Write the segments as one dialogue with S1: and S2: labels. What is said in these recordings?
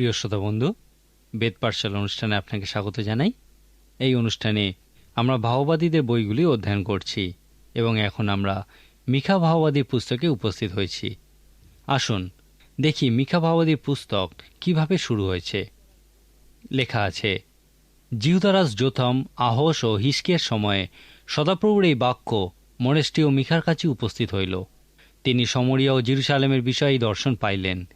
S1: প্রিয় শ্রোতা বন্ধু, বেদ অনুষ্ঠানে আপনাকে স্বাগত জানাই। এই অনুষ্ঠানে আমরা ভাওবাদীদের বইগুলি অধ্যয়ন করছি এবং এখন আমরা মিখা ভাওবাদীর পুস্তকে উপস্থিত হয়েছি। আসুন, দেখি মিখা ভাওবাদীর পুস্তক কীভাবে শুরু হয়েছে। লেখা আছে জিহুদারাজ যোথম আহস ও হিসকের সময়ে সদাপ্রভুর এই বাক্য মরেস্টি ও মিখার কাছে উপস্থিত হইল। তিনি সমরিয়া ও জিরুসালেমের বিষয়ে দর্শন পাইলেন।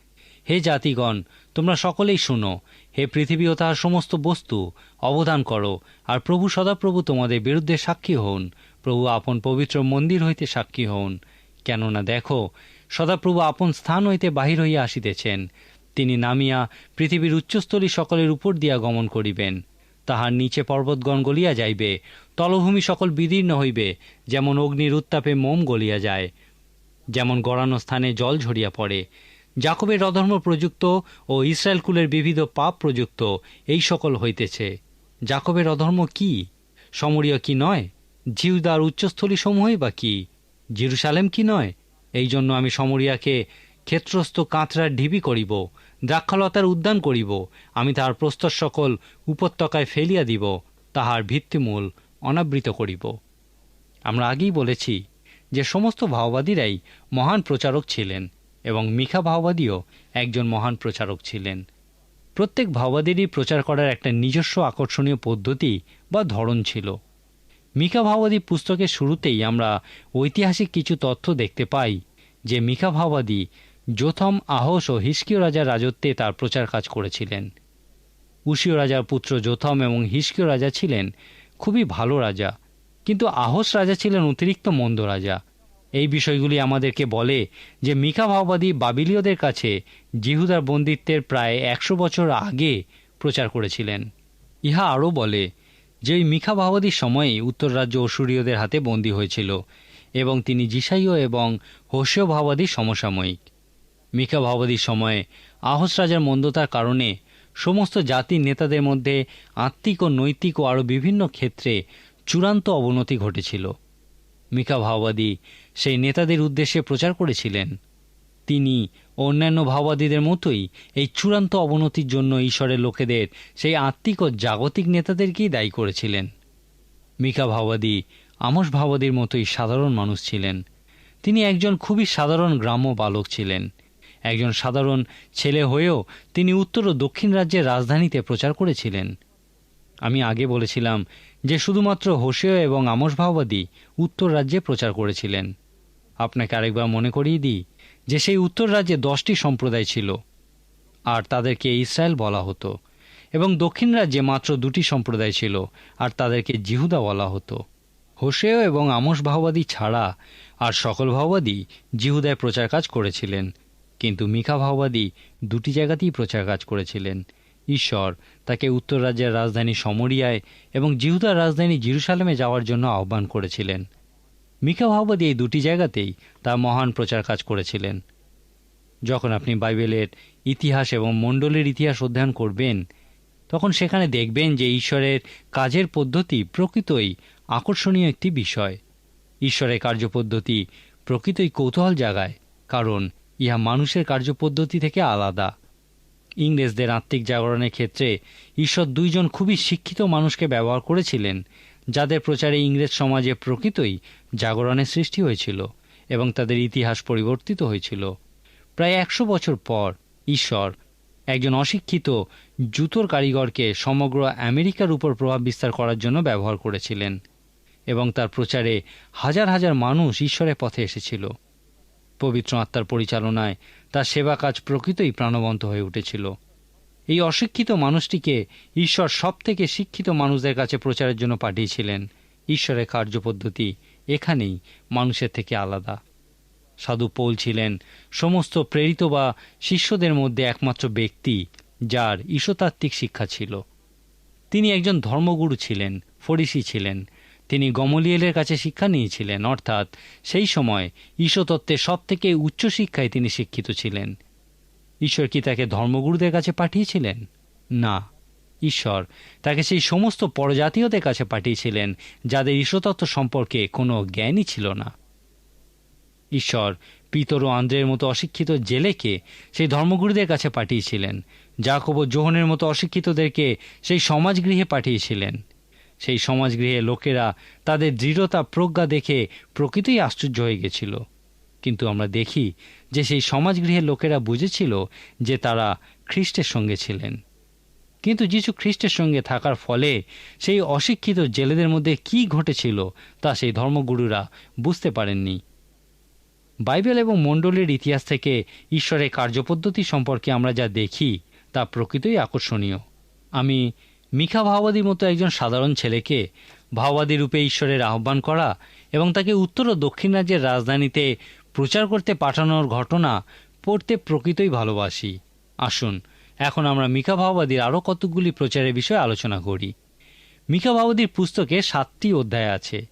S1: হে জাতিগণ, তোমরা সকলেই শুনো। হে পৃথিবী ও তাহার সমস্ত বস্তু, অবদান করো। আর প্রভু সদাপ্রভু তোমাদের বিরুদ্ধে সাক্ষী হন প্রভু আপন পবিত্র মন্দির হইতে সাক্ষী হন কেননা দেখো, সদাপ্রভু আপন স্থান হইতে বাহির হইয়া আসিতেছেন। তিনি নামিয়া পৃথিবীর উচ্চস্থলী সকলের উপর দিয়া গমন করিবেন। তাহার নিচে পর্বতগণ গলিয়া যাইবে। তলভূমি সকল বিদীর্ণ হইবে, যেমন অগ্নির উত্তাপে মোম গলিয়া যায়। যেমন গড়ানো স্থানে জল ঝরিয়া পড়ে। জাকবের অধর্ম প্রযুক্ত ও ইসরায়েল কুলের বিবিধ পাপ প্রযুক্ত, এই সকল হইতেছে। জাকবের অধর্ম কি? সমরীয় কি নয়? জিউদার উচ্চস্থলী সমূহই বা কি? জিরুসালেম কি নয়? এই জন্য আমি সমরিয়াকে ক্ষেত্রস্থ কাঁচরার ঢিবি করিব, দ্রাক্ষলতার উদ্যান করিব, আমি তাহার প্রস্তর সকল উপত্যকায় ফেলিয়া দিব, তাহার ভিত্তিমূল অনাবৃত করিব। আমরা আগেই বলেছি যে সমস্ত ভাওবাদীরাই মহান প্রচারক ছিলেন। এবং মিখা ভাওবাদীও একজন মহান প্রচারক ছিলেন। প্রত্যেক ভাওবাদীরই প্রচার করার একটা নিজস্ব আকর্ষণীয় পদ্ধতি বা ধরন ছিল। মিকা ভাওবাদী পুস্তকের শুরুতেই আমরা ঐতিহাসিক কিছু তথ্য দেখতে পাই, যে মিকা ভাওবাদী যোথম আহস ও হিস্কীয় রাজার রাজত্বে তার প্রচার কাজ করেছিলেন। উশীয় রাজার পুত্র যোথম এবং হিস্কীয় রাজা ছিলেন খুবই ভালো রাজা, কিন্তু আহস রাজা ছিলেন অতিরিক্ত মন্দ রাজা। এই বিষয়গুলি আমাদেরকে বলে যে মিকা ভাওবাদী বাবিলীয়দের কাছে জিহুদার বন্দিত্বের প্রায় একশো বছর আগে প্রচার করেছিলেন। ইহা আরও বলে যে ওই মিখা ভাওবাদীর সময়েই উত্তর রাজ্য অসুরীয়দের হাতে বন্দী হয়েছিল এবং তিনি জিসাইয় এবং হোসীয় ভাওবাদী সমসাময়িক। মিকা ভাওবাদীর সময়ে আহস রাজার মন্দতার কারণে সমস্ত জাতির নেতাদের মধ্যে আত্মিক ও নৈতিক ও আরও বিভিন্ন ক্ষেত্রে চূড়ান্ত অবনতি ঘটেছিল। মিকা ভাওবাদী সেই নেতাদের উদ্দেশ্যে প্রচার করেছিলেন। তিনি অন্যান্য ভাওবাদীদের মতোই এই চূড়ান্ত অবনতির জন্য ঈশ্বরের লোকেদের সেই আত্মিক ও জাগতিক নেতাদেরকেই দায়ী করেছিলেন। মিকা ভাওবাদী আমস ভাওবাদীর মতোই সাধারণ মানুষ ছিলেন। তিনি একজন খুবই সাধারণ গ্রাম্য বালক ছিলেন। একজন সাধারণ ছেলে হয়েও তিনি উত্তর ও দক্ষিণ রাজ্যের রাজধানীতে প্রচার করেছিলেন। আমি আগে বলেছিলাম যে শুধুমাত্র হোসেয় এবং আমস ভাওবাদী উত্তর রাজ্যে প্রচার করেছিলেন। আপনাকে আরেকবার মনে করিয়ে দিই যে সেই উত্তর রাজ্যে দশটি সম্প্রদায় ছিল, আর তাদেরকে ইসরায়েল বলা হতো, এবং দক্ষিণ রাজ্যে মাত্র দুটি সম্প্রদায় ছিল, আর তাদেরকে জিহুদা বলা হতো। হোসেয় এবং আমস ভাওবাদী ছাড়া আর সকল ভাওবাদী জিহুদায় প্রচার কাজ করেছিলেন, কিন্তু মিখা ভাওবাদী দুটি জায়গাতেই প্রচার কাজ করেছিলেন। ঈশ্বর। তাকে উত্তর রাজ্যের রাজধানী সমরিয়ায় এবং জিহুদার রাজধানী জিরুসালেমে যাওয়ার জন্য আহ্বান করেছিলেন। মিকা ভাওবাদী এই দুটি জায়গাতেই তার মহান প্রচার কাজ করেছিলেন। যখন আপনি বাইবেলের ইতিহাস এবং মণ্ডলের ইতিহাস অধ্যয়ন করবেন, তখন সেখানে দেখবেন যে ঈশ্বরের কাজের পদ্ধতি প্রকৃতই আকর্ষণীয় একটি বিষয়। ঈশ্বরের কার্যপদ্ধতি প্রকৃতই কৌতূহল জাগায়, কারণ ইহা মানুষের কার্যপদ্ধতি থেকে আলাদা। ইংরেজদের আত্মিক জাগরণের ক্ষেত্রে ঈশ্বর দুইজন খুবই শিক্ষিত মানুষকে ব্যবহার করেছিলেন, যাদের প্রচারে ইংরেজ সমাজে প্রকৃতই জাগরণের সৃষ্টি হয়েছিল এবং তাদের ইতিহাস পরিবর্তিত হয়েছিল। প্রায় একশো বছর পর ঈশ্বর একজন অশিক্ষিত জুতোর কারিগরকে সমগ্র আমেরিকার উপর প্রভাব বিস্তার করার জন্য ব্যবহার করেছিলেন এবং তার প্রচারে হাজার হাজার মানুষ ঈশ্বরের পথে এসেছিল। পবিত্র আত্মার পরিচালনায় তার সেবা কাজ প্রকৃতই প্রাণবন্ত হয়ে উঠেছিল। এই অশিক্ষিত মানুষটিকে ঈশ্বর সব থেকে শিক্ষিত মানুষদের কাছে প্রচারের জন্য পাঠিয়েছিলেন। ঈশ্বরের কার্যপদ্ধতি এখানেই মানুষের থেকে আলাদা। সাধু পৌল ছিলেন সমস্ত প্রেরিত বা শিষ্যদের মধ্যে একমাত্র ব্যক্তি, যার ঈশ্বতাত্ত্বিক শিক্ষা ছিল। তিনি একজন ধর্মগুরু ছিলেন, ফরিসি ছিলেন তিনি গমলিয়েলের কাছে শিক্ষা নিয়েছিলেন, অর্থাৎ সেই সময় ঈশ্বতত্ত্বের সব থেকে উচ্চশিক্ষায় তিনি শিক্ষিত ছিলেন। ঈশ্বর কি তাকে ধর্মগুরুদের কাছে পাঠিয়েছিলেন? না। ঈশ্বর তাকে সেই সমস্ত পরজাতীয়দের কাছে পাঠিয়েছিলেন, যাদের ঈশ্বরতত্ত্ব সম্পর্কে কোনো জ্ঞানই ছিল না। ঈশ্বর পিতর ও আন্দ্রের মতো অশিক্ষিত জেলেকে সেই ধর্মগুরুদের কাছে পাঠিয়েছিলেন। জাকব জোহনের মতো অশিক্ষিতদেরকে সেই সমাজগৃহে পাঠিয়েছিলেন। সেই সমাজগৃহে লোকেরা তাদের দৃঢ়তা, প্রজ্ঞা দেখে প্রকৃতই আশ্চর্য হয়ে গেছিল। কিন্তু আমরা দেখি যে সেই সমাজগৃহের লোকেরা বুঝেছিল যে তারা খ্রিস্টের সঙ্গে ছিলেন। কিন্তু যিশু খ্রিস্টের সঙ্গে থাকার ফলে সেই অশিক্ষিত জেলেদের মধ্যে কি ঘটেছিল তা সেই ধর্মগুরুরা বুঝতে পারেননি। বাইবেল এবং মণ্ডলের ইতিহাস থেকে ঈশ্বরের কার্যপদ্ধতি সম্পর্কে আমরা যা দেখি তা প্রকৃতই আকর্ষণীয়। আমি মিখা ভাওবাদীর মতো একজন সাধারণ ছেলেকে ভাওবাদী রূপে ঈশ্বরের আহ্বান করা এবং তাকে উত্তর ও দক্ষিণ রাজ্যের রাজধানীতে প্রচার করতে পাঠানোর ঘটনা পড়তে প্রকৃতই ভালোবাসি। আসুন, এখন আমরা মিকা ভাওবাদীর আরও কতকগুলি প্রচারের বিষয়ে আলোচনা করি। মিকা ভাওবাদীর পুস্তকে সাতটি অধ্যায় আছে।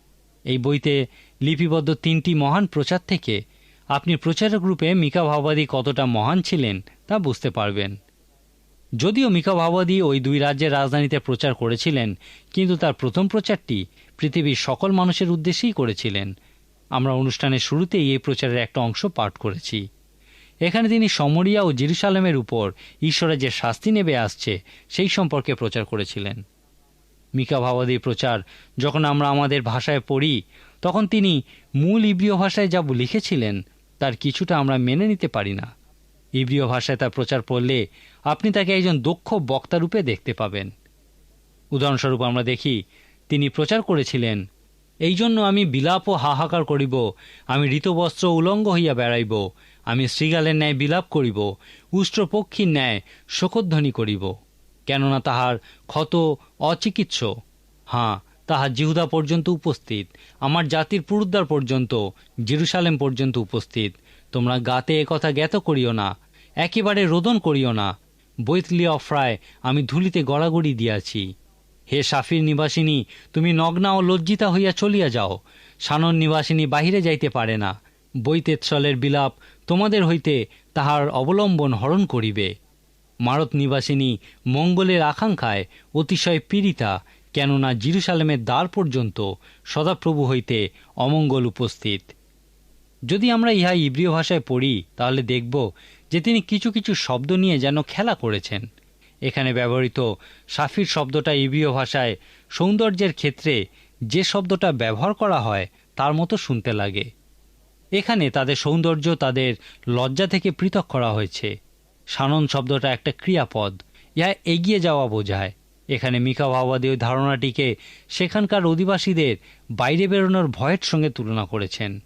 S1: এই বইতে লিপিবদ্ধ তিনটি মহান প্রচার থেকে আপনি প্রচারক রূপে মিকা ভাওবাদী কতটা মহান ছিলেন তা বুঝতে পারবেন। যদিও মিকা ভাওবাদী ওই দুই রাজ্যের রাজধানীতে প্রচার করেছিলেন, কিন্তু তার প্রথম প্রচারটি পৃথিবীর সকল মানুষের উদ্দেশ্যেই করেছিলেন। আমরা অনুষ্ঠানের শুরুতেই এই প্রচারের একটা অংশ পাঠ করেছি। এখানে তিনি সমরিয়া ও জিরুসালামের উপর ঈশ্বরের যে শাস্তি নেবে আসছে, সেই সম্পর্কে প্রচার করেছিলেন। মিকা ভাবাদীর প্রচার যখন আমরা আমাদের ভাষায় পড়ি, তখন তিনি মূল ইব্রিয় ভাষায় যা লিখেছিলেন, তার কিছুটা আমরা মেনে নিতে পারি না। ইব্রিয় ভাষায় তার প্রচার পড়লে আপনি তাকে একজন দক্ষ বক্তারূপে দেখতে পাবেন। উদাহরণস্বরূপ আমরা দেখি, তিনি প্রচার করেছিলেন, এই জন্য আমি বিলাপ ও হাহাকার করিব, আমি ঋতবস্ত্র উলঙ্গ হইয়া বেড়াইব, আমি শ্রীগালের ন্যায় বিলাপ করিব, উষ্ট্রপক্ষীর ন্যায় শোকধ্বনি করিব, কেননা তাহার ক্ষত অচিকিৎস। হাঁ তাহার জিহুদা পর্যন্ত উপস্থিত, আমার জাতির পুরুদ্বার পর্যন্ত, জেরুসালেম পর্যন্ত উপস্থিত তোমরা গাতে কথা জ্ঞাত করিও না, একেবারে রোদন করিও না। বৈতলি অফ্রায় আমি ধুলিতে গড়াগড়ি দিয়াছি। হে সাফির নিবাসিনী, তুমি নগ্না ও লজ্জিতা হইয়া চলিয়া যাও। সানন নিবাসিনী বাহিরে যাইতে পারে না। বৈতেৎসলের বিলাপ তোমাদের হইতে তাহার অবলম্বন হরণ করিবে। মারত নিবাসিনী মঙ্গলের আকাঙ্ক্ষায় অতিশয় পীড়িতা, কেননা জিরুসালেমের দ্বার পর্যন্ত সদাপ্রভু হইতে অমঙ্গল উপস্থিত। যদি আমরা ইহা ইব্রিয় ভাষায় পড়ি, তাহলে দেখব যে তিনি কিছু কিছু শব্দ নিয়ে যেন খেলা করেছেন। এখানে ব্যবহৃত সাফির শব্দটা ইব্রিয় ভাষায় সৌন্দর্যের ক্ষেত্রে যে শব্দটা ব্যবহার করা হয়, তার মতো শুনতে লাগে। এখানে তাদের সৌন্দর্য তাদের লজ্জা থেকে পৃথক করা হয়েছে। সানন শব্দটা একটা ক্রিয়াপদ, ইহা এগিয়ে যাওয়া বোঝায়। এখানে মিকা ভাওবাদী ওই ধারণাটিকে সেখানকার অধিবাসীদের বাইরে বেরোনোর ভয়ের সঙ্গে তুলনা করেছেন।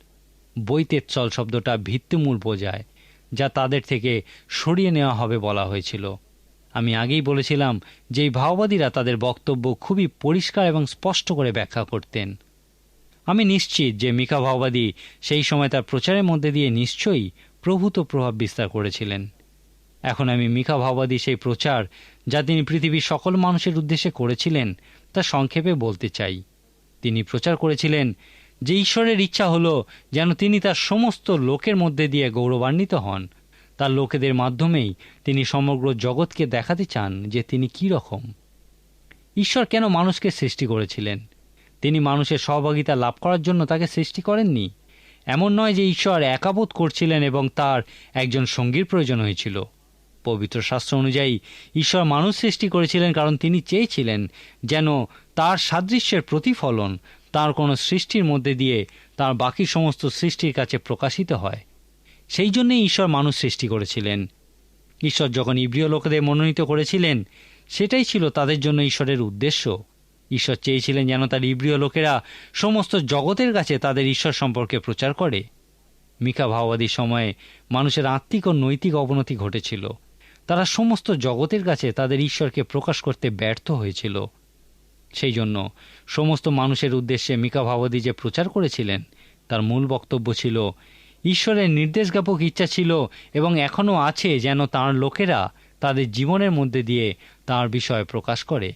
S1: বৈতেচ্ছল শব্দটা ভিত্তিমূল বোঝায়, যা তাদের থেকে সরিয়ে নেওয়া হবে বলা হয়েছিল। আমি আগেই বলেছিলাম যে এই ভাওবাদীরা তাদের বক্তব্য খুবই পরিষ্কার এবং স্পষ্ট করে ব্যাখ্যা করতেন। আমি নিশ্চিত যে মিকা ভাওবাদী সেই সময় তার প্রচারের মধ্যে দিয়ে নিশ্চয়ই প্রভূত প্রভাব বিস্তার করেছিলেন। এখন আমি মিকা ভাওবাদী সেই প্রচার যা তিনি পৃথিবীর সকল মানুষের উদ্দেশ্যে করেছিলেন, তা সংক্ষেপে বলতে চাই। তিনি প্রচার করেছিলেন যে ঈশ্বরের ইচ্ছা হলো যেন তিনি তার সমস্ত লোকের মধ্যে দিয়ে গৌরবান্বিত হন। তার লোকেদের মাধ্যমেই তিনি সমগ্র জগৎকে দেখাতে চান যে তিনি কি রকম। ঈশ্বর কেন মানুষকে সৃষ্টি করেছিলেন? তিনি মানুষের সহভাগিতা লাভ করার জন্য তাকে সৃষ্টি করেননি? এমন নয় যে ঈশ্বর একাবোধ করছিলেন এবং তার একজন সঙ্গীর প্রয়োজন হয়েছিল। পবিত্র শাস্ত্র অনুযায়ী ঈশ্বর মানুষ সৃষ্টি করেছিলেন কারণ তিনি চেয়েছিলেন যেন তার সাদৃশ্যের প্রতিফলন তার কোনো সৃষ্টির মধ্যে দিয়ে তার বাকি সমস্ত সৃষ্টির কাছে প্রকাশিত হয়। সেই জন্যেই ঈশ্বর মানুষ সৃষ্টি করেছিলেন। ঈশ্বর যখন ইব্রিয় লোকেদের মনোনীত করেছিলেন, সেটাই ছিল তাদের জন্য ঈশ্বরের উদ্দেশ্য। ঈশ্বর চেয়েছিলেন যেন তার ইব্রিয় লোকেরা সমস্ত জগতের কাছে তাদের ঈশ্বর সম্পর্কে প্রচার করে। মিকা ভাওবাদীর সময়ে মানুষের আত্মিক ও নৈতিক অবনতি ঘটেছিল। তারা সমস্ত জগতের কাছে তাদের ঈশ্বরকে প্রকাশ করতে ব্যর্থ হয়েছিল। সেই জন্য সমস্ত মানুষের উদ্দেশ্যে মিকা ভাওবাদী যে প্রচার করেছিলেন, তার মূল বক্তব্য ছিল, ঈশ্বরের নির্দেশজ্ঞাপক ইচ্ছা ছিল এবং এখনও আছে যেন তাঁর লোকেরা তাদের জীবনের মধ্যে দিয়ে তাঁর বিষয় প্রকাশ করে।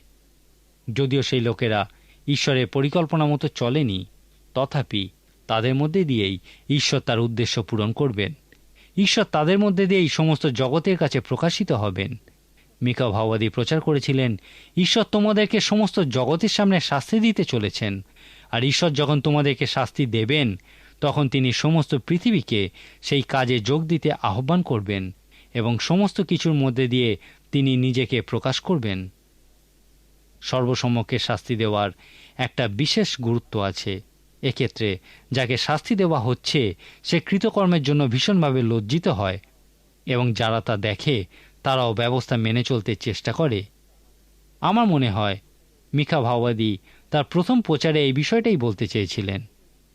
S1: যদিও সেই লোকেরা ঈশ্বরের পরিকল্পনা মতো চলেনি, তথাপি তাদের মধ্যে দিয়েই ঈশ্বর তার উদ্দেশ্য পূরণ করবেন। ঈশ্বর তাদের মধ্যে দিয়েই সমস্ত জগতের কাছে প্রকাশিত হবেন। মিকা ভাওবাদী প্রচার করেছিলেন, ঈশ্বর তোমাদেরকে সমস্ত জগতের সামনে শাস্তি দিতে চলেছেন। আর ঈশ্বর যখন তোমাদেরকে শাস্তি দেবেন, তখন তিনি সমস্ত পৃথিবীকে সেই কাজে যোগ দিতে আহ্বান করবেন এবং সমস্ত কিছুর মধ্যে দিয়ে তিনি নিজেকে প্রকাশ করবেন। সর্বসম্মুখে শাস্তি দেওয়ার একটা বিশেষ গুরুত্ব আছে। এক্ষেত্রে যাকে শাস্তি দেওয়া হচ্ছে, সে কৃতকর্মের জন্য ভীষণভাবে লজ্জিত হয় এবং যারা তা দেখে তারাও ব্যবস্থা মেনে চলতে চেষ্টা করে। আমার মনে হয়, মিখা ভাওবাদী তার প্রথম প্রচারে এই বিষয়টাই বলতে চেয়েছিলেন।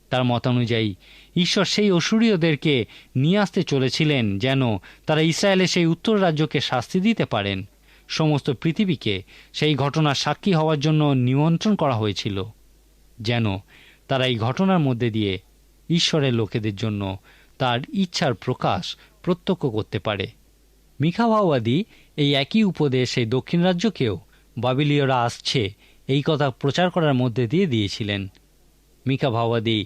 S1: তার মতানুযায়ী, ঈশ্বর সেই অসুরীয়দেরকে নিয়ে আসতে চলেছিলেন যেন তারা ইসরায়েলের সেই উত্তর রাজ্যকে শাস্তি দিতে পারেন। সমস্ত পৃথিবীকে সেই ঘটনার সাক্ষী হওয়ার জন্য নিমন্ত্রণ করা হয়েছিল, যেন তারা এই ঘটনার মধ্যে দিয়ে ঈশ্বরের লোকেদের জন্য তার ইচ্ছার প্রকাশ প্রত্যক্ষ করতে পারে। মিখা ভাওবাদী এই একই উপদেশ দক্ষিণ রাজ্যকেও বাবিলীয়রা আসছে এই কথা প্রচার করার মধ্যে দিয়ে দিয়েছিলেন। মিকা ভাওবাদী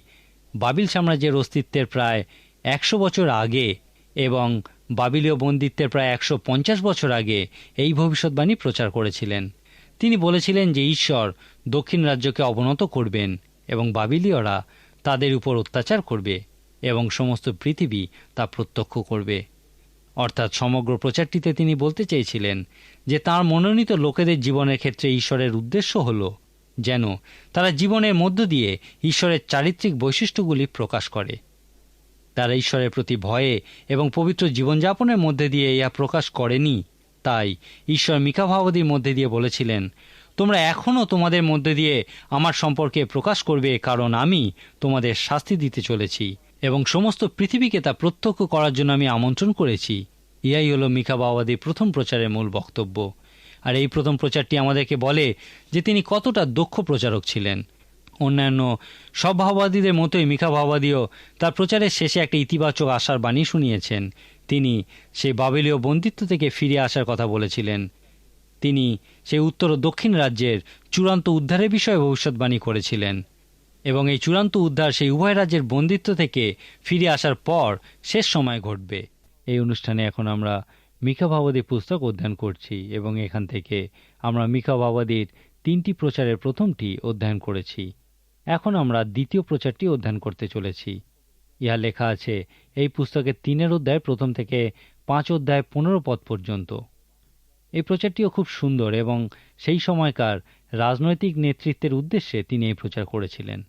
S1: বাবিল সাম্রাজ্যের অস্তিত্বের প্রায় একশো বছর আগে এবং বাবিলীয় বন্দিত্বের প্রায় একশো পঞ্চাশ বছর আগে এই ভবিষ্যৎবাণী প্রচার করেছিলেন। তিনি বলেছিলেন যে ঈশ্বর দক্ষিণ রাজ্যকে অবনত করবেন এবং বাবিলীয়রা তাদের উপর অত্যাচার করবে এবং সমস্ত পৃথিবী তা প্রত্যক্ষ করবে। অর্থাৎ সমগ্র প্রচারটিতে তিনি বলতে চেয়েছিলেন যে তার মনোনীত লোকেদের জীবনের ক্ষেত্রে ঈশ্বরের উদ্দেশ্য হল যেন তারা জীবনের মধ্য দিয়ে ঈশ্বরের চারিত্রিক বৈশিষ্ট্যগুলি প্রকাশ করে। তারা ঈশ্বরের প্রতি ভয়ে এবং পবিত্র জীবনযাপনের মধ্যে দিয়ে ইহা প্রকাশ করেনি। তাই ঈশ্বর মিকা ভাবদীর মধ্যে দিয়ে বলেছিলেন, তোমরা এখনও তোমাদের মধ্যে দিয়ে আমার সম্পর্কে প্রকাশ করবে কারণ আমি তোমাদের শাস্তি দিতে চলেছি। এবং সমস্ত পৃথিবীকে তা প্রত্যক্ষ করার জন্য আমি আমন্ত্রণ করেছি। ইহাই হল মিকা বাবাদির প্রথম প্রচারের মূল বক্তব্য। আর এই প্রথম প্রচারটি আমাদেরকে বলে যে তিনি কতটা দক্ষ প্রচারক ছিলেন। অন্যান্য সব ভাওবাদীদের মতোই মিখা ভাওবাদীও তার প্রচারের শেষে একটা ইতিবাচক আশার বাণী শুনিয়েছেন। তিনি সেই বাবেলীয় বন্দিত্ব থেকে ফিরে আসার কথা বলেছিলেন। তিনি সেই উত্তর ও দক্ষিণ রাজ্যের চূড়ান্ত উদ্ধারের বিষয়ে ভবিষ্যৎবাণী করেছিলেন। এবং এই চূড়ান্ত উদ্ধার সেই উভয় রাজ্যের বন্দিত্ব থেকে ফিরে আসার পর শেষ সময় ঘটবে। এই অনুষ্ঠানে এখন আমরা মিকা ভাবাদী পুস্তক অধ্যয়ন করছি এবং এখান থেকে আমরা মিকা ভাবাদীর তিনটি প্রচারের প্রথমটি অধ্যয়ন করেছি। এখন আমরা দ্বিতীয় প্রচারটি অধ্যয়ন করতে চলেছি। ইহা লেখা আছে, এই পুস্তকের তিনের অধ্যায় প্রথম থেকে পাঁচ অধ্যায় পনেরো পদ পর্যন্ত। এই প্রচারটিও খুব সুন্দর এবং সেই সময়কার রাজনৈতিক নেতৃত্বের উদ্দেশ্যে তিনি এই প্রচার করেছিলেন।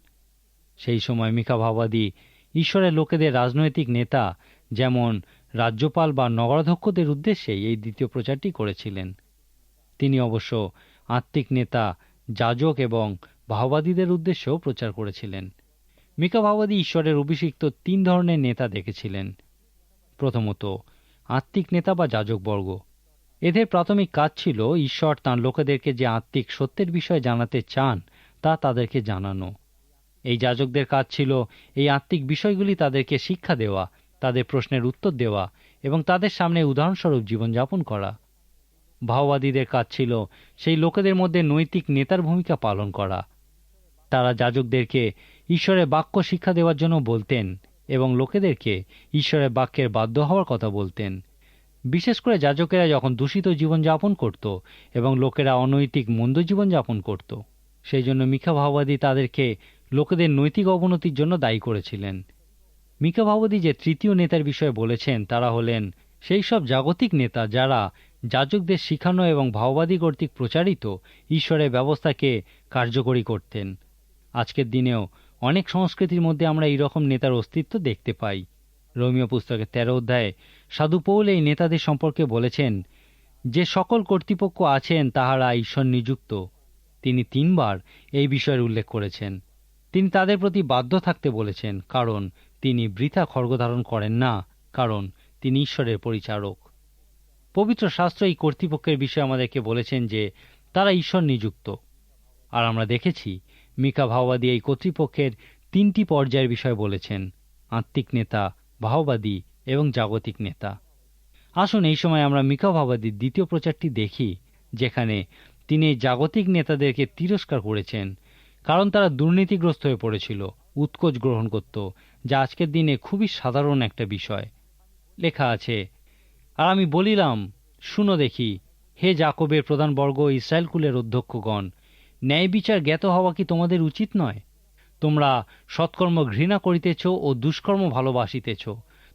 S1: সেই সময় মিকা ভাবাদী ঈশ্বরের লোকেদের রাজনৈতিক নেতা, যেমন রাজ্যপাল বা নগরাধ্যক্ষদের উদ্দেশ্যেই এই দ্বিতীয় প্রচারটি করেছিলেন। তিনি অবশ্য আত্মিক নেতা, যাজক এবং ভাওবাদীদের উদ্দেশ্যেও প্রচার করেছিলেন। মিকা ভাওবাদী ঈশ্বরের অভিষিক্ত তিন ধরনের নেতা দেখেছিলেন। প্রথমত, আত্মিক নেতা বা যাজকবর্গ এদের প্রাথমিক কাজ ছিল ঈশ্বর তাঁর লোকেদেরকে যে আত্মিক সত্যের বিষয়ে জানাতে চান, তা তাদেরকে জানানো। এই যাজকদের কাজ ছিল এই আত্মিক বিষয়গুলি তাদেরকে শিক্ষা দেওয়া, তাদের প্রশ্নের উত্তর দেওয়া এবং তাদের সামনে উদাহরণস্বরূপ জীবনযাপন করা। ভাওবাদীদের কাজ ছিল সেই লোকেদের মধ্যে নৈতিক নেতার ভূমিকা পালন করা। তারা যাজকদেরকে ঈশ্বরের বাক্য শিক্ষা দেওয়ার জন্য বলতেন এবং লোকেদেরকে ঈশ্বরের বাক্যের বাধ্য হওয়ার কথা বলতেন। বিশেষ করে যাজকেরা যখন দূষিত জীবনযাপন করত এবং লোকেরা অনৈতিক মন্দ জীবনযাপন করত, সেই জন্য মিখা ভাওবাদী তাদেরকে লোকেদের নৈতিক অবনতির জন্য দায়ী করেছিলেন। মিকা ভাবদী যে তৃতীয় নেতার বিষয়ে বলেছেন, তারা হলেন সেই সব জাগতিক নেতা যারা যাজকদের শিখানো এবং ভাওবাদী কর্তৃক প্রচারিত ঈশ্বরের ব্যবস্থাকে কার্যকরী করতেন। আজকের দিনেও অনেক সংস্কৃতির মধ্যে আমরা এইরকম নেতার অস্তিত্ব দেখতে পাই। রোমিও পুস্তকের তেরো অধ্যায়ে সাধু পৌল এই নেতাদের সম্পর্কে বলেছেন, যে সকল কর্তৃপক্ষ আছেন, তাহারা ঈশ্বর নিযুক্ত। তিনি তিনবার এই বিষয়ের উল্লেখ করেছেন। তিনি তাদের প্রতি বাধ্য থাকতে বলেছেন, কারণ তিনি বৃথা খড়গ ধারণ করেন না, কারণ তিনি ঈশ্বরের পরিচারক। পবিত্র শাস্ত্র এই কর্তৃপক্ষের বিষয়ে আমাদেরকে বলেছেন যে, তারা ঈশ্বর নিযুক্ত। আর আমরা দেখেছি, মিকা ভাওবাদী এই কর্তৃপক্ষের তিনটি পর্যায়ের বিষয়ে বলেছেন, আত্মিক নেতা, ভাওবাদী এবং জাগতিক নেতা। আসুন এই সময় আমরা মিকা ভাওবাদীর দ্বিতীয় প্রচারটি দেখি, যেখানে তিনি জাগতিক নেতাদেরকে তিরস্কার করেছেন কারণ তারা দুর্নীতিগ্রস্ত হয়ে পড়েছিল, উৎকোচ গ্রহণ করত, যা আজকের দিনে খুবই সাধারণ একটা বিষয়। লেখা আছে, আর আমি বলিলাম, শুনো দেখি, হে জাকবের প্রধানবর্গ ইসরায়েল কুলের অধ্যক্ষগণ, ন্যায় বিচার জ্ঞাত হওয়া কি তোমাদের উচিত নয়? তোমরা সৎকর্ম ঘৃণা করিতেছ ও দুষ্কর্ম ভালোবাসিতেছ,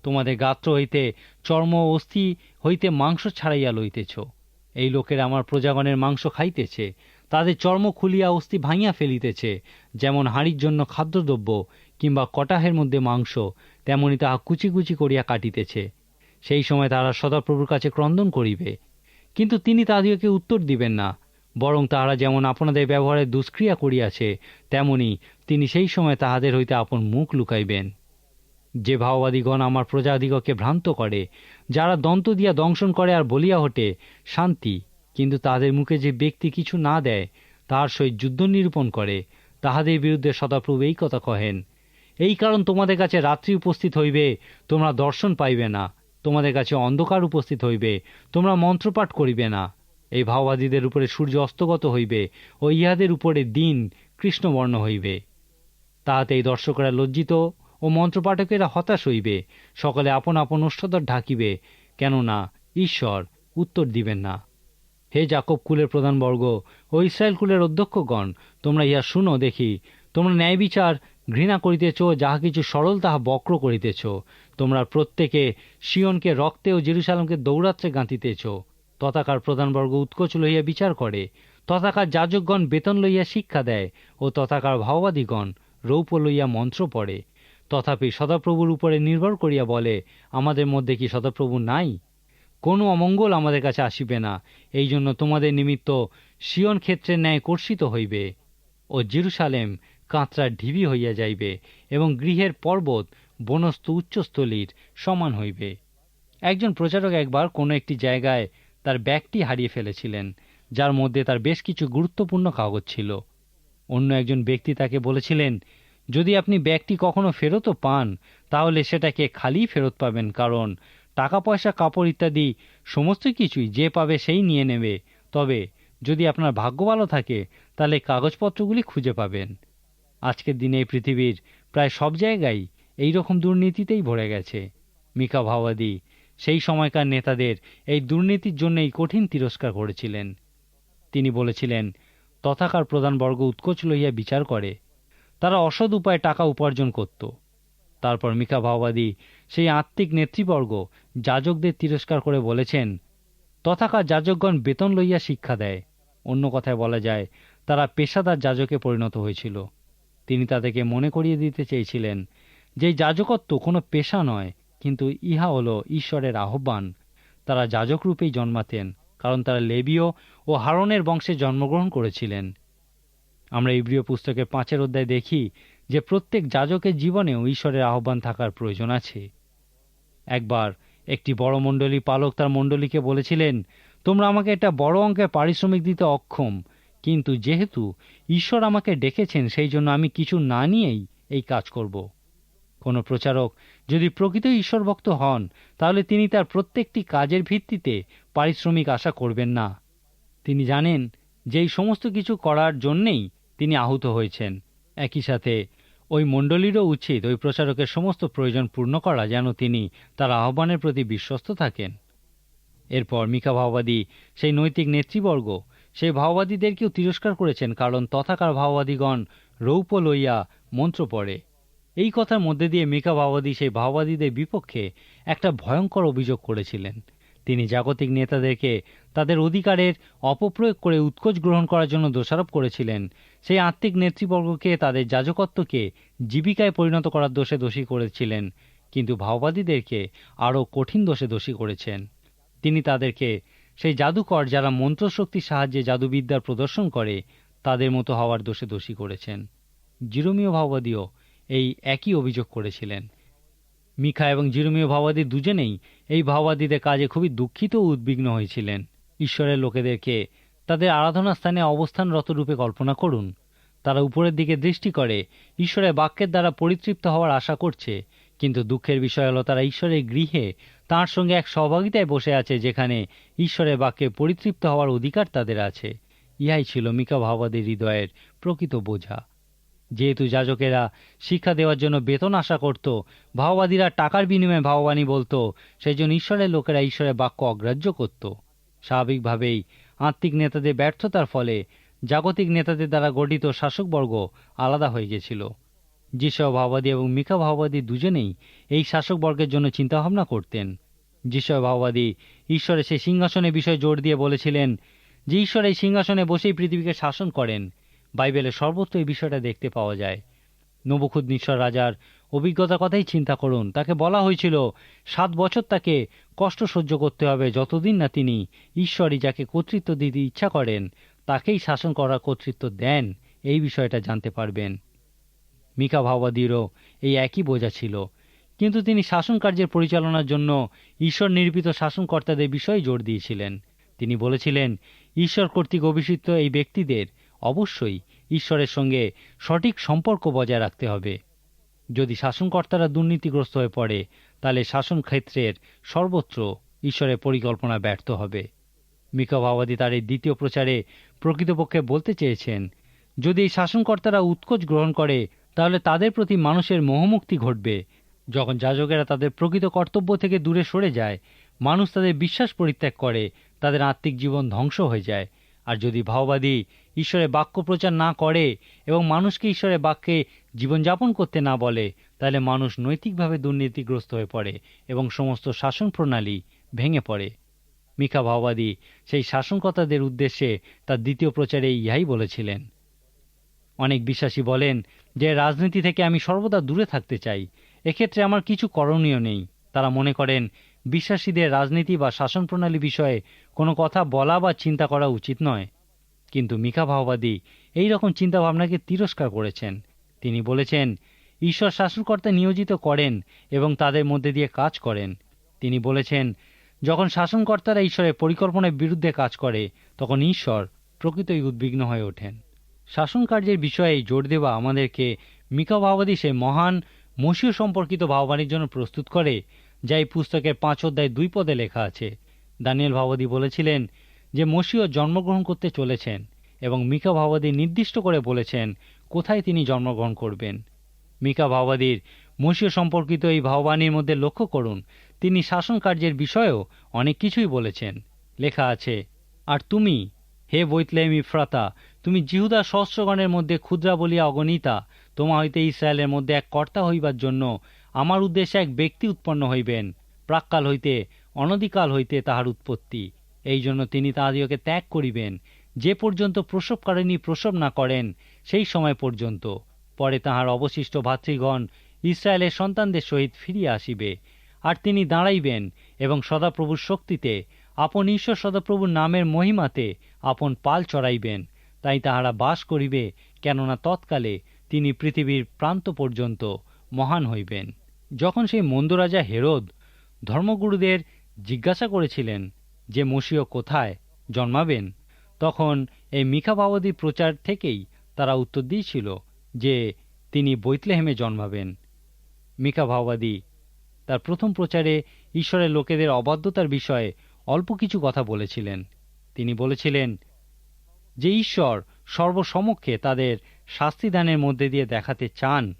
S1: তোমাদের গাত্র হইতে চর্ম অস্থি হইতে মাংস ছাড়াইয়া লইতেছ। এই লোকের আমার প্রজাগণের মাংস খাইতেছে তাদের চর্ম খুলিয়া অস্থি ভাঙিয়া ফেলিতেছে, যেমন হাঁড়ির জন্য খাদ্যদ্রব্য কিংবা কটাহের মধ্যে মাংস, তেমনি তাহা কুচি কুচি করিয়া কাটিতেছে। সেই সময় তাহারা সদাপ্রভুর কাছে ক্রন্দন করিবে। কিন্তু তিনি তাহাদিওকে উত্তর দিবেন না, বরং তাহারা যেমন আপনাদের ব্যবহারে দুষ্ক্রিয়া করিয়াছে, তেমনি তিনি সেই সময় তাহাদের হইতে আপন মুখ লুকাইবেন। যে ভাওবাদীগণ আমার প্রজাদিগকে ভ্রান্ত করে, যারা দন্ত দিয়া দংশন করে আর বলিয়া হটে শান্তি কিন্তু তাদের মুখে যে ব্যক্তি কিছু না দেয় তাহার সহিত যুদ্ধ নিরূপণ করে, তাহাদের বিরুদ্ধে সদাপ্রভু এই কথা কহেন, এই কারণ তোমাদের কাছে রাত্রি উপস্থিত হইবে, তোমরা দর্শন পাইবে না। তোমাদের কাছে অন্ধকার উপস্থিত হইবে, তোমরা মন্ত্রপাঠ করিবে না। এই ভাওবাদীদের উপরে সূর্য অস্তগত হইবে ও ইহাদের উপরে দিন কৃষ্ণবর্ণ হইবে। তাহাতে এই দর্শকরা লজ্জিত ও মন্ত্রপাঠকেরা হতাশ হইবে। সকলে আপন আপন ওষ্ঠদর ঢাকিবে, কেননা ঈশ্বর উত্তর দিবেন না। হে জাকব কুলের প্রধানবর্গ ও ইসরায়েল কুলের অধ্যক্ষগণ, তোমরা ইহা শুনো দেখি। তোমরা ন্যায় বিচার ঘৃণা করিতেছ, যাহা কিছু সরল তাহা বক্র করিতেছ। তোমরা প্রত্যেকে শিয়নকে রক্তে ও জেরুসালামকে দৌড়াত্রে গাঁথিতেছ। তথাকার প্রধানবর্গ উৎকোচ লইয়া বিচার করে। তথাকার যাজকগণ বেতন লইয়া শিক্ষা দেয় ও তথাকার ভাওবাদীগণ রৌপ লইয়া মন্ত্র পড়ে। তথাপি সদাপ্রভুর উপরে নির্ভর করিয়া বলে, আমাদের মধ্যে কি সদাপ্রভু নাই? কোনো অমঙ্গল আমাদের কাছে আসিবে না। এই জন্য তোমাদের নিমিত্ত শিয়ন ক্ষেত্রের ন্যায় কর্ষিত হইবে ও জিরুসালেম কাঁতরার ঢিবি হইয়া যাইবে এবং গৃহের পর্বত বনস্থ উচ্চস্থলীর সমান হইবে। একজন প্রচারক একবার কোনো একটি জায়গায় তার ব্যাগটি হারিয়ে ফেলেছিলেন, যার মধ্যে তার বেশ কিছু গুরুত্বপূর্ণ কাগজ ছিল। অন্য একজন ব্যক্তি তাকে বলেছিলেন, যদি আপনি ব্যাগটি কখনো ফেরতও পান, তাহলে সেটাকে খালি ফেরত পাবেন, কারণ টাকা পয়সা কাপড় ইত্যাদি, সমস্ত কিছুই যে পাবে সেই নিয়ে নেবে। তবে যদি আপনার ভাগ্য ভালো থাকে, তাহলে কাগজপত্রগুলি খুঁজে পাবেন। আজকের দিনে এই পৃথিবীর প্রায় সব জায়গায় এই রকম দুর্নীতিতেই ভরে গেছে। মিকা ভাওয়াদি, সেই সময়কার নেতাদের এই দুর্নীতির জন্যই কঠিন তিরস্কার করেছিলেন। তিনি বলেছিলেন, তথাকার প্রধানবর্গ উৎকোচ লইয়া বিচার করে। তারা অসৎ উপায়ে টাকা উপার্জন করত। তারপর মিকা ভাওবাদী সেই আত্মিক নেতৃবর্গ যাজকদের তিরস্কার করে বলেছেন, তথাকার যাজকগণ বেতন লইয়া শিক্ষা দেয়। অন্য কথায় বলা যায়, তারা পেশাদার যাজকে পরিণত হয়েছিল। তিনি তাদেরকে মনে করিয়ে দিতে চেয়েছিলেন যে, যাজকত্ব কোনো পেশা নয়, কিন্তু ইহা হলো ঈশ্বরের আহ্বান। তারা যাজক রূপেই জন্মাতেন, কারণ তারা লেবীয় ও হারনের বংশে জন্মগ্রহণ করেছিলেন। আমরা ইব্রিয় পুস্তকের পাঁচের অধ্যায় দেখি যে, প্রত্যেক যাজকের জীবনেও ঈশ্বরের আহ্বান থাকার প্রয়োজন আছে। একবার একটি বড় মণ্ডলী পালক তার মণ্ডলীকে বলেছিলেন, তোমরা আমাকে একটা বড় অঙ্কের পারিশ্রমিক দিতে অক্ষম, কিন্তু যেহেতু ঈশ্বর আমাকে ডেকেছেন, সেই জন্য আমি কিছু না নিয়েই এই কাজ করব। কোনো প্রচারক যদি প্রকৃত ঈশ্বরভক্ত হন, তাহলে তিনি তার প্রত্যেকটি কাজের ভিত্তিতে পারিশ্রমিক আশা করবেন না। তিনি জানেন যে এই সমস্ত কিছু করার জন্যেই তিনি আহত হয়েছেন। একই সাথে ওই মণ্ডলীরও উচিত ওই প্রচারকের সমস্ত প্রয়োজন পূর্ণ করা যেন তিনি তার আহ্বানের প্রতি বিশ্বস্ত থাকেন। এরপর মিকা ভাওবাদী, সেই নৈতিক নেতৃবর্গ, সেই ভাওবাদীদেরকেও তিরস্কার করেছেন কারণ তথাকার ভাওবাদীগণ রৌপ লইয়া মন্ত্র পড়ে। এই কথার মধ্যে দিয়ে মিকা ভাওবাদী সেই ভাওবাদীদের বিপক্ষে একটা ভয়ঙ্কর অভিযোগ করেছিলেন। তিনি জাগতিক নেতাদেরকে তাদের অধিকারের অপপ্রয়োগ করে উৎকোচ গ্রহণ করার জন্য দোষারোপ করেছিলেন। সেই আত্মিক নেতৃবর্গকে, তাদের যাজকত্বকে জীবিকায় পরিণত করার দোষে দোষী করেছিলেন, কিন্তু ভাওবাদীদেরকে আরও কঠিন দোষে দোষী করেছেন। তিনি তাদেরকে সেই জাদুকর যারা মন্ত্রশক্তির সাহায্যে জাদুবিদ্যার প্রদর্শন করে, তাদের মতো হওয়ার দোষে দোষী করেছেন। জিরোমীয় ভাওবাদীও এই একই অভিযোগ করেছিলেন। মিখা এবং জিরোমীয় ভাওবাদী দুজনেই এই ভাওবাদীদের কাজে খুবই দুঃখিত ও উদ্বিগ্ন হয়েছিলেন। ঈশ্বরের লোকেদেরকে তাদের আরাধনা স্থানে অবস্থানরত রূপে কল্পনা করুন। তারা উপরের দিকে দৃষ্টি করে, ঈশ্বরের বাক্যের দ্বারা পরিতৃপ্ত হওয়ার আশা করছে। কিন্তু দুঃখের বিষয় হলো, তারা ঈশ্বরের গৃহে তার সঙ্গে এক সহভাগিতায় বসে আছে, যেখানে ঈশ্বরের বাক্যে পরিতৃপ্ত হওয়ার অধিকার তাদের আছে। ইহাই ছিল মিকা ভাওবাদীর হৃদয়ের প্রকৃত বোঝা। যেহেতু যাজকেরা শিক্ষা দেওয়ার জন্য বেতন আশা করত, ভাওবাদীরা টাকার বিনিময়ে ভাওবাণী বলতো সেই জন্য ঈশ্বরের লোকেরা ঈশ্বরের বাক্য অগ্রাহ্য করত। স্বাভাবিকভাবেই আত্মিক নেতাদের ব্যর্থতার ফলে জাগতিক নেতাদের দ্বারা গঠিত শাসকবর্গ আলাদা হয়ে গেছিল। যিশয় ভাওবাদী এবং মিকা ভাওবাদী দুজনেই এই শাসকবর্গের জন্য চিন্তাভাবনা করতেন। যিশয় ভাওবাদী ঈশ্বরের সেই সিংহাসনের বিষয়ে জোর দিয়ে বলেছিলেন যে ঈশ্বর এই সিংহাসনে বসেই পৃথিবীকে শাসন করেন। বাইবেলের সর্বত্র এই বিষয়টা দেখতে পাওয়া যায়। নবখুদ নিশ্বর রাজার অভিজ্ঞতার কথাই চিন্তা করুন। তাকে বলা হয়েছিল, সাত বছর তাকে কষ্ট সহ্য করতে হবে। যতদিন না তিনি ঈশ্বরই যাকে কর্তৃত্ব দিতে ইচ্ছা করেন, তাকেই শাসন করার কর্তৃত্ব দেন। এই বিষয়টা জানতে পারবেন। মিকা ভাওবাদীরও এই একই বোঝা ছিল। কিন্তু তিনি শাসন কার্যের পরিচালনার জন্য ঈশ্বর নির্মিত শাসনকর্তাদের বিষয়ে জোর দিয়েছিলেন। তিনি বলেছিলেন, ঈশ্বর কর্তৃক অভিষিক্ত এই ব্যক্তিদের অবশ্যই ঈশ্বরের সঙ্গে সঠিক সম্পর্ক বজায় রাখতে হবে। যদি শাসনকর্তারা দুর্নীতিগ্রস্ত হয়ে পড়ে, তাহলে শাসন ক্ষেত্রের সর্বত্র ঈশ্বরের পরিকল্পনা ব্যর্থ হবে। মিকা ভাওবাদী তার এই দ্বিতীয় প্রচারে প্রকৃতপক্ষে বলতে চেয়েছেন, যদি এই শাসনকর্তারা উৎকোচ গ্রহণ করে, তাহলে তাদের প্রতি মানুষের মোহমুক্তি ঘটবে। যখন যাজকেরা তাদের প্রকৃত কর্তব্য থেকে দূরে সরে যায়, মানুষ তাদের বিশ্বাস পরিত্যাগ করে, তাদের আত্মিক জীবন ধ্বংস হয়ে যায়। আর যদি ভাওবাদী ঈশ্বরের বাক্য প্রচার না করে এবং মানুষকে ঈশ্বরের বাক্যে জীবনযাপন করতে না বলে, তাহলে মানুষ নৈতিকভাবে দুর্নীতিগ্রস্ত হয়ে পড়ে এবং সমস্ত শাসন প্রণালী ভেঙে পড়ে। মিকা ভাওবাদী সেই শাসনকর্তাদের উদ্দেশ্যে তার দ্বিতীয় প্রচারে ইহাই বলেছিলেন। অনেক বিশ্বাসী বলেন যে, রাজনীতি থেকে আমি সর্বদা দূরে থাকতে চাই। এক্ষেত্রে আমার কিছু করণীয় নেই। তারা মনে করেন, বিশ্বাসীদের রাজনীতি বা শাসন প্রণালী বিষয়ে কোনো কথা বলা বা চিন্তা করা উচিত নয়। কিন্তু মিকা ভাওবাদী এই রকম চিন্তাভাবনাকে তিরস্কার করেছেন। তিনি বলেছেন, ঈশ্বর শাসনকর্তা নিয়োজিত করেন এবং তাদের মধ্যে দিয়ে কাজ করেন। তিনি বলেছেন, যখন শাসনকর্তারা ঈশ্বরের পরিকল্পনার বিরুদ্ধে কাজ করে, তখন ঈশ্বর প্রকৃতই উদ্বিগ্ন হয়ে ওঠেন। শাসন কার্যের বিষয়ে জোর দেওয়া আমাদেরকে মিকা ভাওবাদী সে মহান মসীয় সম্পর্কিত ভাববাণীর জন্য প্রস্তুত করে, যা এই পুস্তকের পাঁচ অধ্যায় দুই পদে লেখা আছে। দানিয়েল ভাওবাদী বলেছিলেন যে, মসীয় জন্মগ্রহণ করতে চলেছেন এবং মিকা ভাওবাদী নির্দিষ্ট করে বলেছেন কোথায় তিনি জন্মগ্রহণ করবেন? মিকা ভাওবাদীর মসীয় সম্পর্কিত এই ভাববাণীর মধ্যে লক্ষ্য করুন, তিনি শাসন কার্যের বিষয়েও অনেক কিছুই বলেছেন। লেখা আছে, আর তুমি, হে বৈতলেম ইফ্রাতা তুমি জিহুদা সহস্রগণের মধ্যে ক্ষুদ্রা বলিয়া অগণিতা, তোমা হইতে ইসরায়েলের মধ্যে এক কর্তা হইবার জন্য আমার উদ্দেশ্যে এক ব্যক্তি উৎপন্ন হইবেন। প্রাককাল হইতে, অনধিকাল হইতে তাহার উৎপত্তি। এই জন্য তিনি তাহাদিওকে ত্যাগ করিবেন। যে পর্যন্ত প্রসবকারিণী প্রসব না করেন সেই সময় পর্যন্ত। পরে তাহার অবশিষ্ট ভাতৃগণ ইসরায়েলের সন্তানদের সহিত ফিরিয়া আসিবে। আর তিনি দাঁড়াইবেন এবং সদাপ্রভুর শক্তিতে, আপন ঈশ্বর সদাপ্রভুর নামের মহিমাতে আপন পাল চড়াইবেন। তাই তাহারা বাস করিবে, কেননা তৎকালে তিনি পৃথিবীর প্রান্ত পর্যন্ত মহান হইবেন। যখন সেই মন্দরাজা হেরোদ ধর্মগুরুদের জিজ্ঞাসা করেছিলেন যে মসীয় কোথায়, জন্মাবেন? তখন এই মিখাভাবাদী প্রচার থেকেই তারা উত্তর দিয়েছিল যে তিনি বৈতলেহেমে জন্মাবেন। মিকা ভাওবাদী, তার প্রথম প্রচারে ঈশ্বরের লোকেদের অবাধ্যতার বিষয়ে অল্প কিছু কথা বলেছিলেন। তিনি বলেছিলেন যে ঈশ্বর সর্বসমক্ষে তাদের শাস্তিদানের মধ্যে দিয়ে দেখাতে চান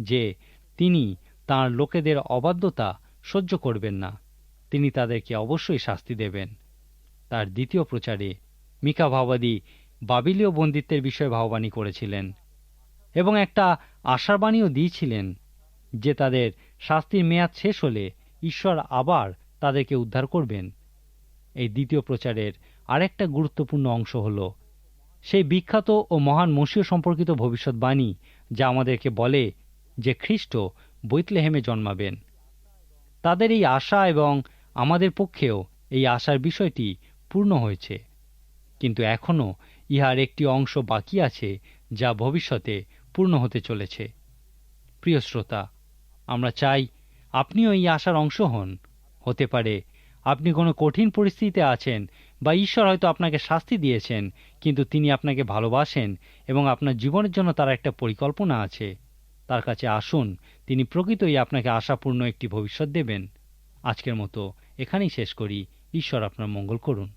S1: যে তিনি তার লোকেদের অবাধ্যতা সহ্য করবেন না। তিনি তাদেরকে অবশ্যই শাস্তি দেবেন। তার দ্বিতীয় প্রচারে মিকা ভাওবাদী বাবিলীয় বন্দিত্বের বিষয়ে ভাববাণী করেছিলেন এবং একটা আশাবাণীও দিয়েছিলেন যে তাদের শাস্তির মেয়াদ শেষ হলে ঈশ্বর আবার তাদেরকে উদ্ধার করবেন। এই দ্বিতীয় প্রচারের আরেকটা গুরুত্বপূর্ণ অংশ হল, সেই বিখ্যাত ও মহান মসীয় সম্পর্কিত ভবিষ্যৎবাণী যা আমাদেরকে বলে যে খ্রিস্ট বৈতলেহেমে জন্মাবেন। তাদের এই আশা এবং আমাদের পক্ষেও এই আশার বিষয়টি পূর্ণ হয়েছে। কিন্তু এখনও ইহার একটি অংশ বাকি আছে যা ভবিষ্যতে পূর্ণ হতে চলেছে। প্রিয় শ্রোতা, আমরা চাই আপনিও এই আশার অংশ হন। হতে পারে আপনি কোনো কঠিন পরিস্থিতিতে আছেন বা ঈশ্বর হয়তো আপনাকে শাস্তি দিয়েছেন, কিন্তু তিনি আপনাকে ভালোবাসেন এবং আপনার জীবনের জন্য তার একটা পরিকল্পনা আছে। তার কাছে আসুন, তিনি প্রকৃতই আপনাকে আশাপূর্ণ একটি ভবিষ্যৎ দেবেন। আজকের মতো এখানেই শেষ করি। ঈশ্বর আপনার মঙ্গল করুন।